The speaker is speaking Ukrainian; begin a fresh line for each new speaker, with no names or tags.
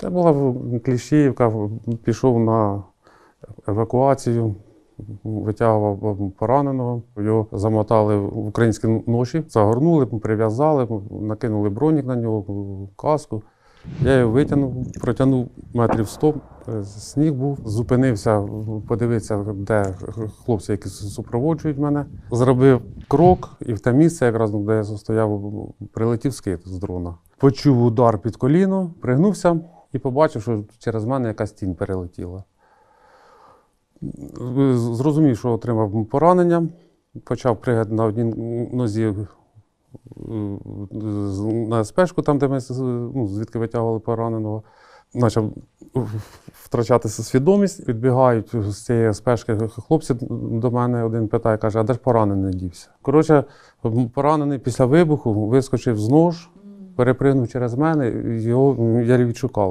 Це була Кліщіївка, пішов на евакуацію, витягував пораненого. Його замотали в українські ноші, загорнули, прив'язали, накинули бронік на нього, каску. Я його витягнув, протягнув метрів 100, е, сніг був, зупинився, подивитися, де хлопці, які супроводжують мене. Зробив крок, і в те місце, якраз де я стояв, прилетів скид з дрона. Почув удар під коліно, пригнувся і побачив, що через мене якась тінь перелетіла. Зрозумів, що отримав поранення, почав пригати на одній нозі е, на спешку, там, де ми ну, звідки витягували пораненого. Почав втрачати свідомість. Підбігають з цієї спешки хлопці до мене. Один питає, каже, а де ж поранений дівся? Коротше, поранений після вибуху вискочив з нож, перепригнув через мене, його я відшукав.